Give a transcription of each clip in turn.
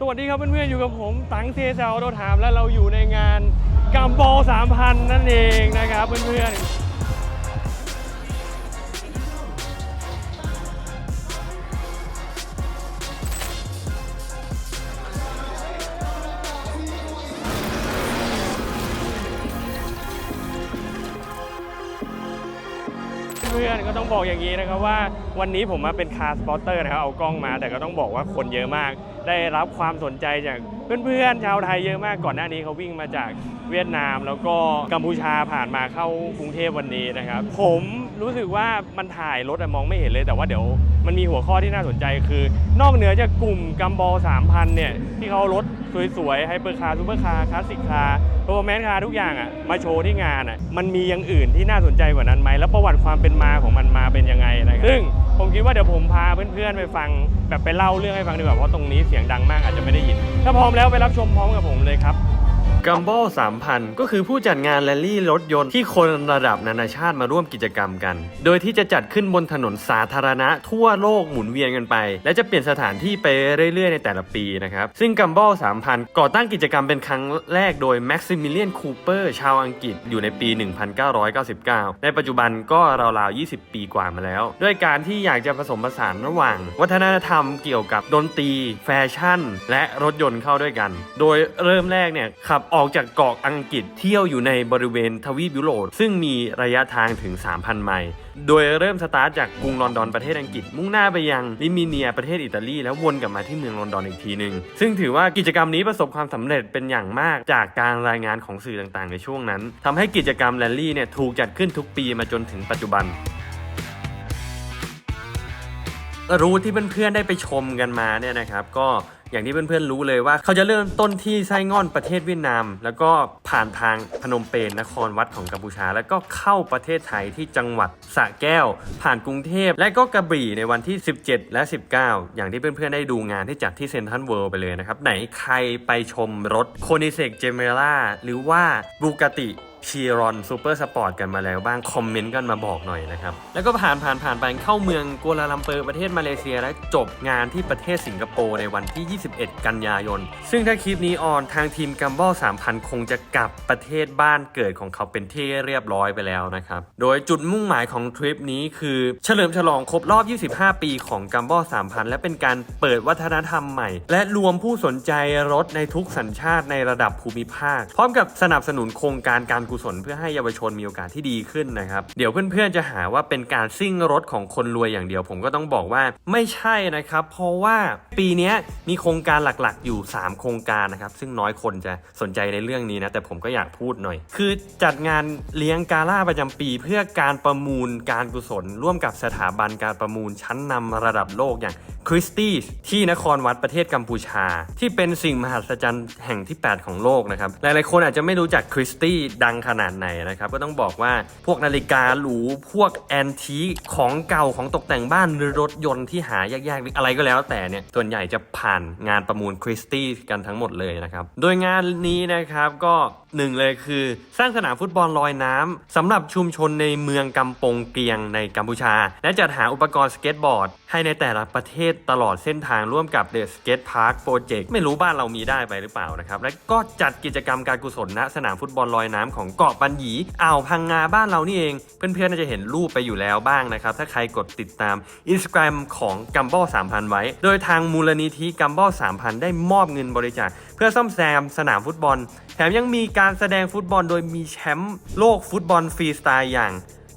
สวัสดีครับเพื่อนๆอยู่กับผมตังเทเซลโดถามและเราอยู่ในงานกัมบอล3,000 นั่นเองนะครับเพื่อนๆเพื่อนก็ต้องบอกอย่างนี้นะครับว่า วันนี้ผมมาเป็นคาร์สปอตเตอร์นะครับเอากล้องมา แต่ก็ต้องบอกว่าคนเยอะมาก ได้รับความสนใจจากเพื่อนๆชาวไทยเยอะมากก่อนหน้านี้เขาวิ่งมาจากเวียดนาม แล้วก็กัมพูชาผ่านมาเข้ากรุงเทพวันนี้นะครับ ผมรู้สึกว่ามันถ่ายรถอะมองไม่เห็นเลยแต่ว่าเดี๋ยวมันมีหัวข้อที่น่าสนใจคือ นอกเหนือจากกลุ่มกัมบอล3,000 เนี่ย ที่เขารถสวยๆไฮเปอร์คาร์ซูเปอร์คาร์คลาสสิกคาร์โปรแมนคาร์ทุกอย่างอะมาโชว์ที่งานอะมันมีอย่างอื่นที่น่าสนใจกว่านั้นไหมแล้วประวัติความเป็นมาของมันมาเป็นยังไงนะครับซึ่ง ผมคิดว่าเดี๋ยวผมพาเพื่อนๆไปฟัง แบบไปเล่าเรื่องให้ฟังดีกว่าเพราะตรงนี้เสียงดังมากอาจจะไม่ได้ยิน ถ้าพร้อมแล้วไปรับชมพร้อมกับผมเลยครับ กัมบอล3,000 ก็คือผู้จัดงานแรลลี่รถยนต์ที่คนระดับนานาชาติมาร่วมกิจกรรมกัน โดยที่จะจัดขึ้นบนถนนสาธารณะทั่วโลกหมุนเวียนกันไป และจะเปลี่ยนสถานที่ไปเรื่อยๆ ในแต่ละปีนะครับ ซึ่งกัมบอล3,000 ก่อตั้งกิจกรรมเป็นครั้งแรกโดยแม็กซิมิเลียนคูเปอร์ชาวอังกฤษอยู่ในปี 1999 ในปัจจุบันก็ราวๆ 20 ปีกว่ามาแล้ว ด้วยการที่อยากจะผสมผสานระหว่าง วัฒนธรรมเกี่ยวกับดนตรี แฟชั่น และรถยนต์เข้าด้วยกัน โดยเริ่มแรกเนี่ยขับออกจากเกาะอังกฤษเที่ยวอยู่ในบริเวณทวีปยุโรปซึ่งมีระยะทางถึง 3,000 ไมล์ โดยเริ่มสตาร์ทจากกรุงลอนดอนประเทศอังกฤษ มุ่งหน้าไปยังลิมิเนียประเทศอิตาลี แล้ววนกลับมาที่เมืองลอนดอนอีกทีหนึ่งซึ่งถือว่ากิจกรรมนี้ประสบความสำเร็จเป็นอย่างมากจากการรายงานของสื่อต่างๆ ในช่วงนั้นทำให้กิจกรรมแรลลี่เนี่ยถูกจัดขึ้นทุกปีมาจนถึงปัจจุบันรูทที่เพื่อนๆได้ไปชมกันมาเนี่ยนะครับ ก็ อย่างที่เพื่อนๆรู้เลยว่า เขาจะเริ่มต้นที่ไส้ง่อนประเทศเวียดนาม แล้วก็ผ่านทางพนมเปญนครวัดของกัมพูชา แล้วก็เข้าประเทศไทยที่จังหวัดสระแก้ว ผ่านกรุงเทพและก็กระบี่ในวันที่ 17 และ 19 อย่างที่เพื่อนๆได้ดูงานที่จัดที่เซนทรัลเวิลด์ไปเลยนะครับไหนใครไปชมรถโคนิเซกเจเมล่าหรือว่าบูกติ ชีรอนซูเปอร์สปอร์ตกันมาแล้วบ้าง คอมเมนต์กันมาบอกหน่อยนะครับ แล้วก็ผ่านผ่านผ่านไปเข้าเมืองกัวลาลัมเปอร์ประเทศมาเลเซีย และจบงานที่ประเทศสิงคโปร์ในวันที่ 21 กันยายน ซึ่งถ้าคลิปนี้ออนทางทีมกัมบอล3,000 คงจะกลับประเทศบ้านเกิดของเขาเป็นที่เรียบร้อยไปแล้วนะครับ โดยจุดมุ่งหมายของทริปนี้คือเฉลิมฉลองครบรอบ 25 ปีของกัมบอล3,000 และเป็นการเปิดวัฒนธรรมใหม่ และรวมผู้สนใจรถในทุกสัญชาติในระดับภูมิภาค พร้อมกับสนับสนุนโครงการการกุศลเพื่อให้เยาวชนมีโอกาสที่ดีขึ้นนะครับ เดี๋ยวเพื่อนๆจะหาว่าเป็นการซิ่งรถของคนรวยอย่างเดียว ผมก็ต้องบอกว่าไม่ใช่นะครับ เพราะว่าปีนี้มีโครงการหลักๆ อยู่ 3 โครงการนะครับ ซึ่งน้อยคนจะสนใจในเรื่องนี้นะแต่ผมก็อยากพูดหน่อย คือจัดงานเลี้ยงกาล่าประจำปี เพื่อการประมูลการกุศล ร่วมกับสถาบันการประมูลชั้นนำระดับโลกอย่างคริสตี้ที่นครวัดประเทศกัมพูชา ที่เป็นสิ่งมหัศจรรย์แห่งที่ 8 ของโลกนะครับหลายๆคนอาจจะไม่รู้จักคริสตี้ดังขนาดไหนนะครับ ก็ต้องบอกว่าพวกนาฬิกาหรู พวกแอนทีคของเก่าของตกแต่งบ้านหรือรถยนต์ที่หายากๆหรืออะไรก็แล้วแต่เนี่ย ส่วนใหญ่จะผ่านงานประมูลคริสตี้กันทั้งหมดเลยนะครับ โดยงานนี้นะครับก็หนึ่งเลยคือ สร้างสนามฟุตบอลลอยน้ำสำหรับชุมชนในเมืองกำปงเกียงในกัมพูชา และจัดหาอุปกรณ์สเก็ตบอร์ด ให้ในแต่ละประเทศตลอดเส้นทางร่วมกับ The Skate Park Project ไม่รู้บ้านเรามีได้ไปหรือเปล่านะครับ และก็จัดกิจกรรมการกุศลณสนามฟุตบอลลอยน้ำของเกาะปันหยีอ่าวพังงาบ้านเรานี่เอง เพื่อนๆน่าจะเห็นรูปไปอยู่แล้วบ้างนะครับ ถ้าใครกดติดตาม Instagram ของกัมบอล3,000ไว้ โดยทางมูลนิธิกัมบอล3,000ได้มอบเงินบริจาคเพื่อซ่อมแซมสนามฟุตบอล แถมยังมีการแสดงฟุตบอลโดยมีแชมป์โลกฟุตบอลฟรีสไตล์อย่าง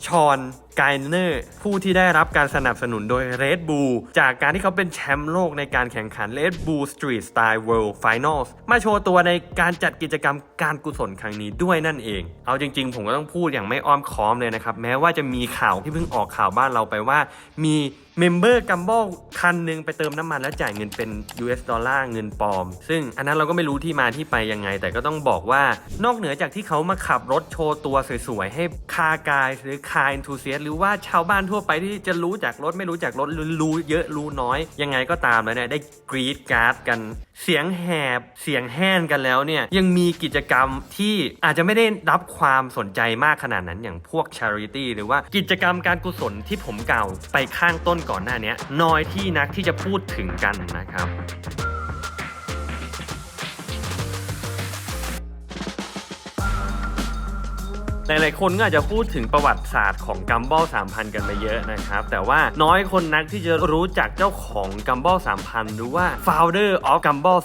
ชอนไกเนอร์ผู้ที่ได้รับการสนับสนุนโดย Red Bull จากการที่เขาเป็นแชมป์โลกในการแข่งขัน Red Bull Street Style World Finals มาโชว์ตัวในการจัดกิจกรรมการกุศลครั้งนี้ด้วยนั่นเอง เอาจริง ๆ ผมก็ต้องพูดอย่างไม่อ้อมค้อมเลยนะครับ แม้ว่าจะมีข่าวที่เพิ่งออกข่าวบ้านเราไปว่า มีเมมเบอร์กัมบอลคันหนึ่งไปเติมน้ำมันแล้วจ่ายเงินเป็น US ดอลลาร์เงินปลอม ซึ่งอันนั้นเราก็ไม่รู้ที่มาที่ไปยังไง แต่ก็ต้องบอกว่านอกเหนือจากที่เขามาขับรถโชว์ตัวสวยๆให้คากายหรือคา e อนทูเซียหรือว่าชาวบ้านทั่วไปที่จะรู้จักรถไม่รู้จักรถรู้เยอะรู้น้อย ยังไงก็ตามแล้วเนี่ยได้กรีดการ์ดกัน เสียงแหบเสียงแห้นกันแล้วเนี่ยยังมีกิจกรรมที่อาจจะไม่ได้รับความสนใจมากขนาดนั้นอย่างพวก charity หรือว่ากิจกรรมการกุศลที่ผมกล่าวไปข้างต้นก่อนหน้านี้น้อยที่นักที่จะพูดถึงกันนะครับ หลายๆคนก็อาจจะพูดถึงประวัติศาสตร์ของกัมบอล3,000 กันไปเยอะนะครับ แต่ว่าน้อยคนนักที่จะรู้จักเจ้าของกัมบอล3,000 หรือว่า founder of Gumball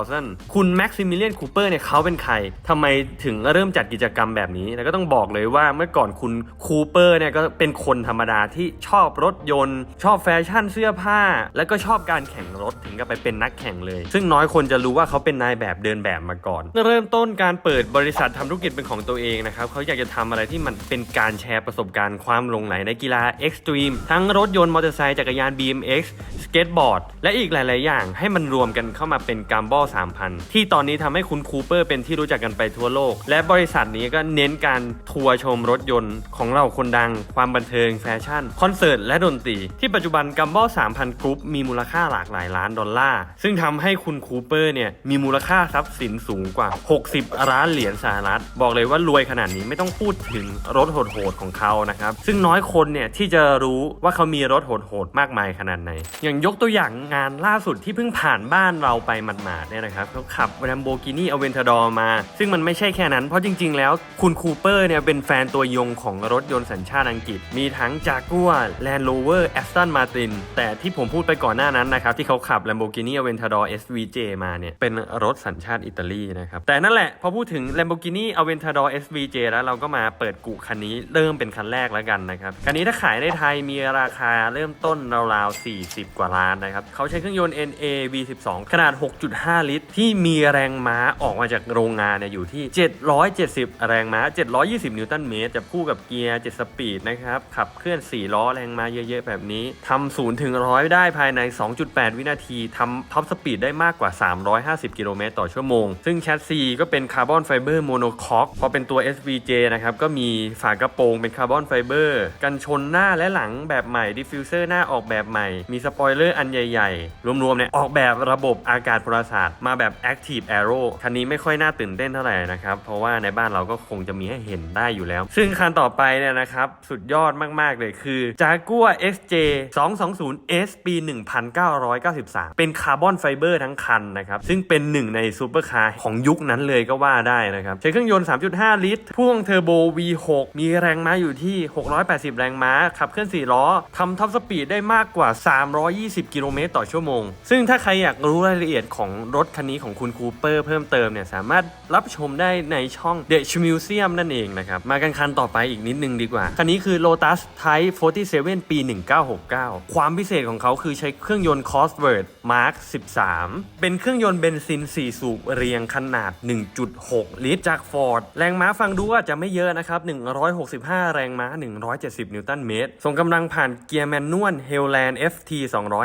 3000 คุณแม็กซิมิเลียนคูเปอร์เนี่ยเขาเป็นใครทำไมถึงเริ่มจัดกิจกรรมแบบนี้ แล้วก็ต้องบอกเลยว่าเมื่อก่อนคุณคูเปอร์เนี่ยก็เป็นคนธรรมดาที่ชอบรถยนต์ ชอบแฟชั่นเสื้อผ้า แล้วก็ชอบการแข่งรถถึงกับไปเป็นนักแข่งเลย ซึ่งน้อยคนจะรู้ว่าเขาเป็นนายแบบเดินแบบมาก่อน เริ่มต้นการเปิดบริษัททำธุรกิจเป็นของตัวเองนะครับเขาอยากจะทำอะไรที่มันเป็นการแชร์ประสบการณ์ความหลงไหลในกีฬาเอ็กซ์ตรีมทั้งรถยนต์มอเตอร์ไซค์จักรยาน BMX สเก็ตบอร์ด และอีกหลาย ๆ อย่างให้มันรวมกันเข้ามาเป็นกัมบอล3,000 ที่ตอนนี้ทำให้คุณคูเปอร์เป็นที่รู้จักกันไปทั่วโลก และบริษัทนี้ก็เน้นการทัวร์ชมรถยนต์ของเราคนดัง ความบันเทิงแฟชั่น คอนเสิร์ต และดนตรี ที่ปัจจุบันกัมบอล3,000กรุ๊ปมีมูลค่าหลากหลายล้านดอลลาร์ ซึ่งทำให้คุณคูเปอร์เนี่ยมีมูลค่าทรัพย์สินสูงกว่า 60 ล้านเหรียญสหรัฐ บอกเลยว่ารวยขนาดนี้ไม่ต้องพูดถึงรถโหดๆของเขานะครับซึ่งน้อยคนเนี่ยที่จะรู้ว่าเขามีรถโหดๆมากมายขนาดไหน อย่างยกตัวอย่างงานล่าสุดที่เพิ่งผ่านบ้านเราไปหมาดๆเนี่ยนะครับเขาขับ Lamborghini Aventador มา ซึ่งมันไม่ใช่แค่นั้น เพราะจริง ๆ แล้วคุณคูเปอร์เนี่ยเป็นแฟนตัวยงของรถยนต์สัญชาติอังกฤษ มีทั้ง Jaguar Land Rover Aston Martin แต่ที่ผมพูดไปก่อนหน้านั้นนะครับที่เขาขับ Lamborghini Aventador SVJ มาเนี่ยเป็นรถสัญชาติอิตาลีนะครับแต่นั่นแหละพอพูดถึง Lamborghini Aventador SVJ แล้วเราก็มาเปิดกุคันนี้เริ่มเป็นคันแรกแล้วกันนะครับคันนี้ถ้าขายในไทยมีราคาเริ่มต้นราวๆ40 กว่าล้านนะครับเขาใช้เครื่องยนต์ NA V12 ขนาด 6.5 ลิตร ที่มีแรงม้าออกมาจากโรงงานเนี่ยอยู่ที่ 770 แรงม้า 720 นิวตันเมตรจะคู่กับเกียร์ 7 สปีดนะครับขับเคลื่อน 4 ล้อแรงม้าเยอะๆ แบบนี้ทำศูนย์ถึงร้อยได้ภายใน 2.8 วินาทีทำท็อปสปีดได้มากกว่า 350 กิโลเมตรต่อชั่วโมง ซึ่งแชสซีก็เป็นคาร์บอนไฟเบอร์โมโนคอกพอเป็นตัว SVJ นะครับ ก็มีฝากระโปรงเป็นคาร์บอนไฟเบอร์ กันชนหน้าและหลังแบบใหม่ ดิฟฟิวเซอร์หน้าออกแบบใหม่ มีสปอยเลอร์อันใหญ่ ๆ รวมๆเนี่ยออกแบบระบบอากาศพลศาสตร์มาแบบ Active Aero คันนี้ไม่ค่อยน่าตื่นเต้นเท่าไหร่นะครับ เพราะว่าในบ้านเราก็คงจะมีให้เห็นได้อยู่แล้ว ซึ่งคันต่อไปเนี่ยนะครับ สุดยอดมากๆเลยคือ Jaguar XJ 220 S ปี 1993 เป็นคาร์บอนไฟเบอร์ทั้งคันนะครับ ซึ่งเป็นหนึ่งในซูเปอร์คาร์ของยุคนั้นเลยก็ว่าได้นะครับ ใช้เครื่องยนต์ 3.5 ลิตร พ่วงเทอร์โบ V6 มีแรงม้าอยู่ที่ 680 แรงม้า ขับเคลื่อน 4 ล้อทำท็อปสปีดได้มากกว่า 320 กิโลเมตรต่อชั่วโมง ซึ่งถ้าใครอยากรู้รายละเอียดของรถคันนี้ของคุณคูเปอร์เพิ่มเติมเนี่ย สามารถรับชมได้ในช่อง The Museum นั่นเองนะครับ มากันคันต่อไปอีกนิดนึงดีกว่า คันนี้คือ Lotus Type 47 ปี 1969 ความพิเศษของเขาคือใช้เครื่องยนต์ Cosworth Mark 13 เป็นเครื่องยนต์เบนซิน 4 สูบเรียงขนาด 1.6 ลิตรจาก Ford แรงม้าฟังดูอาจจะไม่เยอะนะครับ 165 แรงม้า 170 นิวตันเมตร ส่งกำลังผ่านเกียร์แมนนวล Hellland FT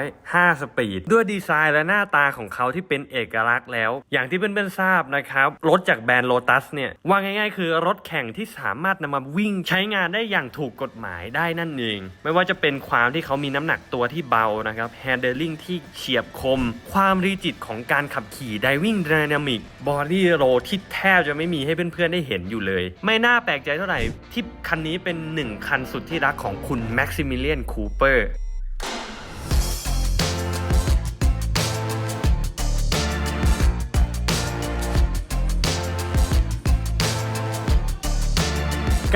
205 สปีด ด้วยดีไซน์และหน้าตาของเขาที่เป็นเอกลักษณ์แล้ว อย่างที่เพื่อนๆทราบนะครับ รถจากแบรนด์ Lotus เนี่ย ว่าง่ายๆ คือรถแข่งที่สามารถนำมาวิ่งใช้งานได้อย่างถูกกฎหมายได้นั่นเอง ไม่ว่าจะเป็นความที่เขามีน้ำหนักตัวที่เบานะครับ handling ที่เฉียบคม ความรีจิตของการขับขี่ diving dynamic body roll ที่แทบจะไม่มีให้เพื่อนๆได้เห็นอยู่เลย ไม่น่าาแปลกใจเท่าไหร่ที่คันนี้เป็นหนึ่งคันสุดที่รักของคุณแม็กซิมิเลียนคูเปอร์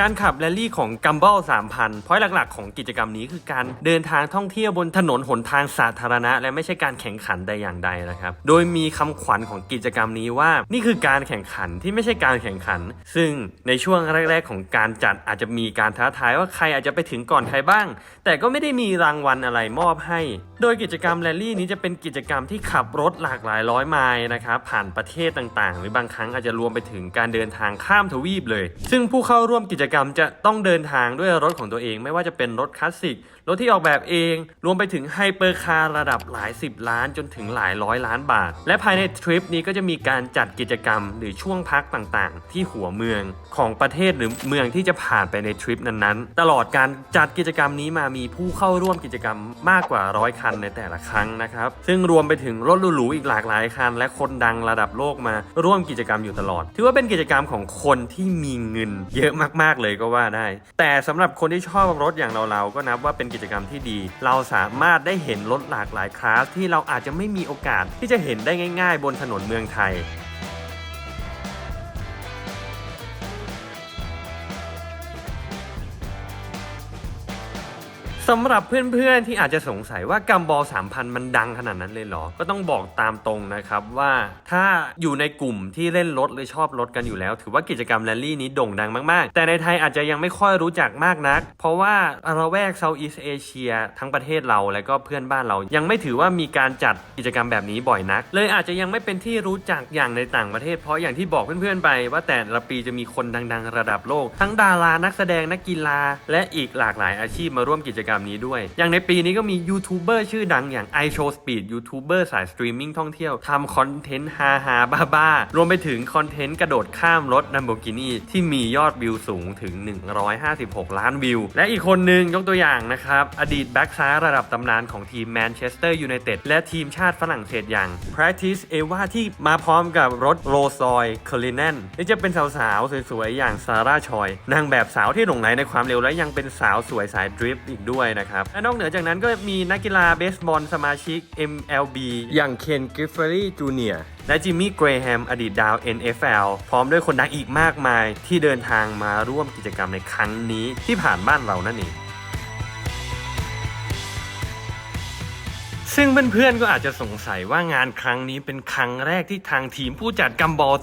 การขับแรลลี่ของกัมเบิล3,000 พอยหลักๆ ของกิจกรรมนี้คือการเดินทางท่องเที่ยวบนถนนหนทางสาธารณะ และไม่ใช่การแข่งขันใดอย่างใดนะครับ โดยมีคำขวัญของกิจกรรมนี้ว่า นี่คือการแข่งขันที่ไม่ใช่การแข่งขัน ซึ่งในช่วงแรก ๆ ของการจัดอาจจะมีการท้าทายว่าใครอาจจะไปถึงก่อนใครบ้าง แต่ก็ไม่ได้มีรางวัลอะไรมอบให้ โดยกิจกรรมแรลลี่นี้จะเป็นกิจกรรมที่ขับรถหลากหลายร้อยไมล์นะครับผ่านประเทศต่างๆ หรือบางครั้งอาจจะรวมไปถึงการเดินทางข้ามทวีปเลย ซึ่งผู้เข้าร่วมกิจกรรมจะต้องเดินทางด้วยรถของตัวเอง ไม่ว่าจะเป็นรถคลาสสิก รถที่ออกแบบเอง รวมไปถึงไฮเปอร์คาร์ระดับหลายสิบล้านจนถึงหลายร้อยล้านบาท และภายในทริปนี้ก็จะมีการจัดกิจกรรม หรือช่วงพักต่างๆ ที่หัวเมืองของประเทศหรือเมืองที่จะผ่านไปในทริปนั้นๆ ตลอดการจัดกิจกรรมนี้มามีผู้เข้าร่วมกิจกรรมมากกว่าร้อยคันในแต่ละครั้งนะครับซึ่งรวมไปถึงรถหรูๆอีกหลากหลายคัน และคนดังระดับโลกมาร่วมกิจกรรมอยู่ตลอด ถือว่าเป็นกิจกรรมของคนที่มีเงิน เยอะมากๆเลยก็ว่าได้ แต่สำหรับคนที่ชอบรถอย่างเราๆก็นับว่าเป็นกิจกรรมที่ดี เราสามารถได้เห็นรถหลากหลายคลาสที่เราอาจจะไม่มีโอกาสที่จะเห็นได้ง่าย ๆ บนถนนเมืองไทย สำหรับเพื่อนๆที่อาจจะสงสัยว่ากัมบอล3,000 มันดังขนาดนั้นเลยเหรอ ก็ต้องบอกตามตรงนะครับว่าถ้าอยู่ในกลุ่มที่เล่นรถหรือชอบรถกันอยู่แล้ว ถือว่ากิจกรรมแรลลี่นี้โด่งดังมากๆ แต่ในไทยอาจจะยังไม่ค่อยรู้จักมากนัก เพราะว่าเระแวกเซาท์อีสเอเชียทั้งประเทศเราและก็เพื่อนบ้านเรา ยังไม่ถือว่ามีการจัดกิจกรรมแบบนี้บ่อยนัก เลยอาจจะยังไม่เป็นที่รู้จักอย่างในต่างประเทศ เพราะอย่างที่บอกเพื่อนๆไป ว่าแต่ละปีจะมีคนดังๆ ระดับโลก ทั้งดารานักแสดงนักกีฬาและอีกหลากหลายอาชีพมาร่วมกิจกรรมนี้ด้วย อย่างในปีนี้ก็มียูทูบเบอร์ชื่อดังอย่าง i Show Speed ยูทูบเบอร์สายสตรีมมิ่งท่องเที่ยวทำคอนเทนต์ฮาฮาบ้าบ้ารวมไปถึงคอนเทนต์กระโดดข้ามรถ Lamborghini ที่มียอดวิวสูงถึง 156 ล้านวิว และอีกคนหนึ่งยกตัวอย่างนะครับ อดีตแบ็กซ้ายระดับตำนานของทีมแมนเชสเตอร์ยูไนเต็ดและทีมชาติฝรั่งเศสอย่าง Practice Eva ที่มาพร้อมกับรถโรซอยเคอร์ลินนนี่จะเป็นสาวๆ สวยๆ อย่างซาร่าชอย นางแบบสาวที่หลงไหลในความเร็วและยังเป็นสาวสวยสายดริฟต์อีกด้วยนะครับและนอกเหนือจากนั้นก็มีนักกีฬาเบสบอลสมาชิก MLB อย่างเคนกริฟเฟอรี่จูเนียและจิมมี่เกรแฮมอดีตดาว NFL พร้อมด้วยคนดังอีกมากมายที่เดินทางมาร่วมกิจกรรมในครั้งนี้ที่ผ่านบ้านเรานั่นเองซึ่งเพื่อนๆก็อาจจะสงสัยว่างานครั้งนี้เป็นครั้งแรกที่ทางทีมผู้จัดกัมบอล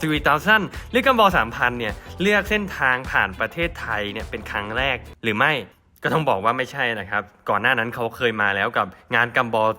3000 หรือกัมบอล3,000 เนี่ย เลือกเส้นทางผ่านประเทศไทยเนี่ยเป็นครั้งแรกหรือไม่ ก็ต้องบอกว่าไม่ใช่นะครับ ก่อนหน้านั้นเขาเคยมาแล้วกับงานกัมบอล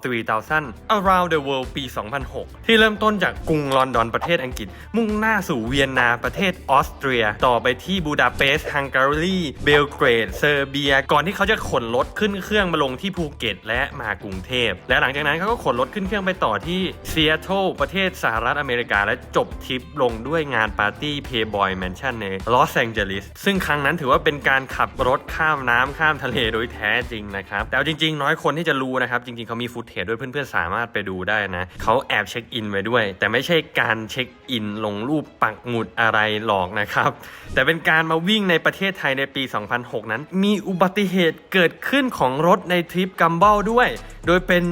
3000 Around the World ปี 2006 ที่เริ่มต้นจากกรุงลอนดอนประเทศอังกฤษ มุ่งหน้าสู่เวียนนาประเทศออสเตรีย ต่อไปที่บูดาเปสต์ฮังการี เบลเกรด เซอร์เบีย ก่อนที่เขาจะขนรถขึ้นเครื่องมาลงที่ภูเก็ต และมากรุงเทพ และหลังจากนั้นเขาก็ขนรถขึ้นเครื่องไปต่อที่ซีแอตเทิลประเทศสหรัฐอเมริกา และจบทริปลงด้วยงานปาร์ตี้เพย์บอยแมนชั่นในลอสแองเจลิสซึ่งครั้งนั้นถือว่าเป็นการขับรถข้ามน้ำข้ามทะเลโดยแท้จริงนะครับ แต่จริง ๆ น้อยคนที่จะรู้นะครับ จริง ๆเขามีฟุตเทจด้วยเพื่อนๆ สามารถไปดูได้นะเขาแอบเช็คอินไว้ด้วย แต่ไม่ใช่การเช็คอินลงรูปปักหมุดอะไรหรอกนะครับ แต่เป็นการมาวิ่งในประเทศไทยในปี 2006 นั้น มีอุบัติเหตุเกิดขึ้นของรถในทริปกัมเบลด้วย โดยเป็น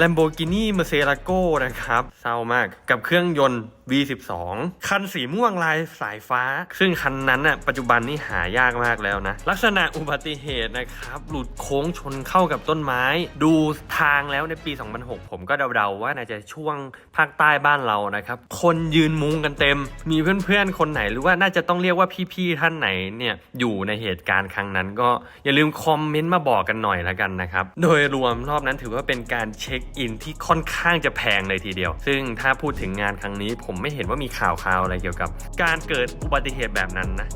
Lamborghini Murcielago นะครับ เศร้ามากกับเครื่องยนต์ V12 คันสีม่วงลายสายฟ้า ซึ่งคันนั้นน่ะปัจจุบันนี่หายากมากแล้วนะ ลักษณะอุบัติเหตุนะครับ หลุดโค้งชนเข้ากับต้นไม้ ดูทางแล้วในปี 2006 ผมก็เดาๆว่าน่าจะช่วงภาคใต้บ้านเรานะครับ คนยืนมุงกันเต็ม มีเพื่อนๆ คนไหนหรือว่าน่าจะต้องเรียกว่าพี่ๆท่านไหนเนี่ยอยู่ในเหตุการณ์ครั้งนั้น ก็อย่าลืมคอมเมนต์มาบอกกันหน่อยละกันนะครับโดยรวมรอบนั้นถือว่าเป็นการเช็คอินที่ค่อนข้างจะแพงเลยทีเดียว ซึ่งถ้าพูดถึงงานครั้งนี้ผมผมไม่เห็นว่ามีข่าวคราวอะไรเกี่ยวกับ การเกิดอุบัติเหตุแบบนั้นนะ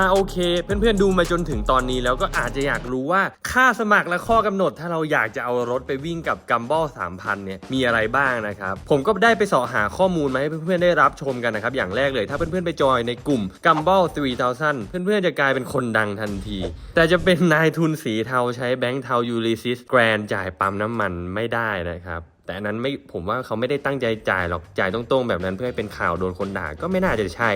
อ่าโอเค เพื่อนๆดูมาจนถึงตอนนี้แล้วก็อาจจะอยากรู้ว่าค่าสมัครและข้อกำหนด ถ้าเราอยากจะเอารถไปวิ่งกับกัมบอล3,000เนี่ยมีอะไรบ้างนะครับ ผมก็ได้ไปเสาะหาข้อมูลมาให้เพื่อนๆได้รับชมกันนะครับ อย่างแรกเลยถ้าเพื่อนๆไปจอยในกลุ่มกัมบอล3000 เพื่อนๆจะกลายเป็นคนดังทันที แต่จะเป็นนายทุนสีเทาใช้แบงค์เทายูริซิสแกรนจ่ายปั๊มน้ำมันไม่ได้นะครับ แต่อันนั้นไม่ผมว่าเขาไม่ได้ตั้งใจจ่ายหรอกจ่ายตรงๆแบบนั้นเพื่อให้เป็นข่าวโดนคนด่าก็ไม่น่าจะใช่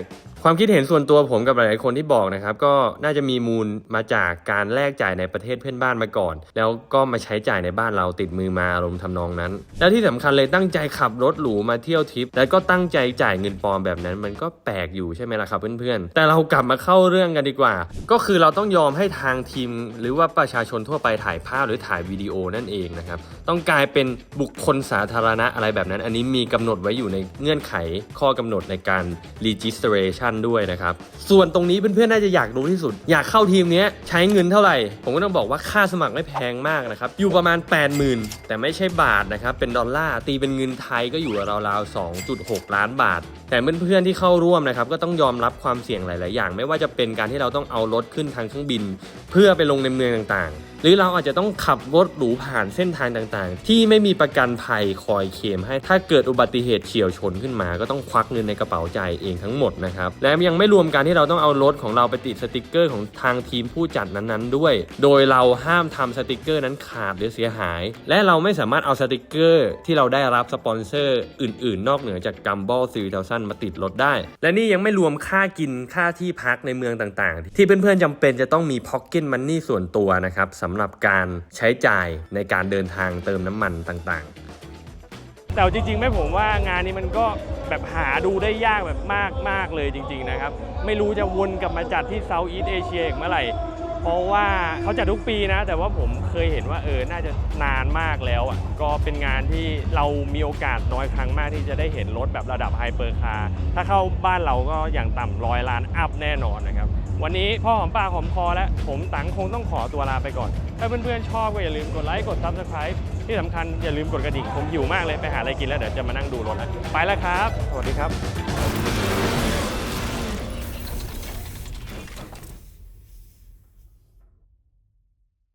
ความคิดเห็นส่วนตัวผมกับหลายๆคนที่บอกนะครับ ก็น่าจะมีมูลมาจากการแลกจ่ายในประเทศเพื่อนบ้านมาก่อน แล้วก็มาใช้จ่ายในบ้านเราติดมือมาอารมณ์ทำนองนั้น แล้วที่สำคัญเลยตั้งใจขับรถหรูมาเที่ยวทริป แล้วก็ตั้งใจจ่ายเงินปลอมแบบนั้น มันก็แปลกอยู่ใช่ไหมล่ะครับเพื่อนๆแต่เรากลับมาเข้าเรื่องกันดีกว่า ก็คือเราต้องยอมให้ทางทีม หรือว่าประชาชนทั่วไปถ่ายภาพหรือถ่ายวิดีโอนั่นเองนะครับต้องกลายเป็นบุคคลสาธารณะอะไรแบบนั้น อันนี้มีกำหนดไว้อยู่ในเงื่อนไขข้อกำหนดในการ registration ด้วยนะครับ ส่วนตรงนี้เพื่อนๆน่าจะอยากรู้ที่สุด อยากเข้าทีมนี้ใช้เงินเท่าไหร่ ผมก็ต้องบอกว่าค่าสมัครไม่แพงมากนะครับ อยู่ประมาณ 80,000 แต่ไม่ใช่บาทนะครับ เป็นดอลลาร์ตีเป็นเงินไทยก็อยู่ราวๆ 2.6 ล้านบาท แต่เพื่อนๆที่เข้าร่วมนะครับก็ต้องยอมรับความเสี่ยงหลาย ๆ อย่าง ไม่ว่าจะเป็นการที่เราต้องเอารถขึ้นทางเครื่องบิน เพื่อไปลงในเมืองต่างๆ หรือเราอาจจะต้องขับรถหรูผ่านเส้นทางต่างๆ ที่ไม่มีประกันภัยคอยเคลมให้ถ้าเกิดอุบัติเหตุเฉียวชนขึ้นมา ก็ต้องควักเงินในกระเป๋าจ่ายเองทั้งหมดนะครับและยังไม่รวมการที่เราต้องเอารถของเราไปติดสติกเกอร์ของทางทีมผู้จัดนั้น ๆ ด้วย โดยเราห้ามทำสติกเกอร์นั้นขาดหรือเสียหาย และเราไม่สามารถเอาสติกเกอร์ที่เราได้รับสปอนเซอร์อื่น ๆ นอกเหนือจากกัมบอลซีเทลซันมาติดรถได้ และนี่ยังไม่รวมค่ากินค่าที่พักในเมืองต่างๆ ที่เพื่อนๆจำเป็นจะต้องมีพ็อกเก็ตมันนี่ส่วนตัวนะครับสำหรับการใช้จ่ายในการเดินทางเติมน้ำมันต่างๆ แต่จริงๆไม่ผมว่างานนี้มันก็แบบหาดูได้ยากแบบมากมากเลยจริง ๆนะครับ ไม่รู้จะวนกลับมาจัดที่เซาท์อีสเอเชียอีกเมื่อไหร่ เพราะว่าเขาจัดทุกปีนะ แต่ว่าผมเคยเห็นว่าเออน่าจะนานมากแล้วอะก็เป็นงานที่เรามีโอกาสน้อยครั้งมากที่จะได้เห็นรถแบบระดับไฮเปอร์คาร์ถ้าเข้าบ้านเราก็อย่างต่ำร้อยล้านอัพแน่นอนนะครับ วันนี้พ่อหอมปากหอมคอแล้วผมตังคงต้องขอตัวลาไปก่อน ถ้าเพื่อนๆชอบก็อย่าลืมกดไลค์กด subscribe ที่สำคัญอย่าลืมกดกระดิ่งผมหิวมากเลยไปหาอะไรกินแล้วเดี๋ยวจะมานั่งดูรถแล้วไปแล้วครับ สวัสดีครับ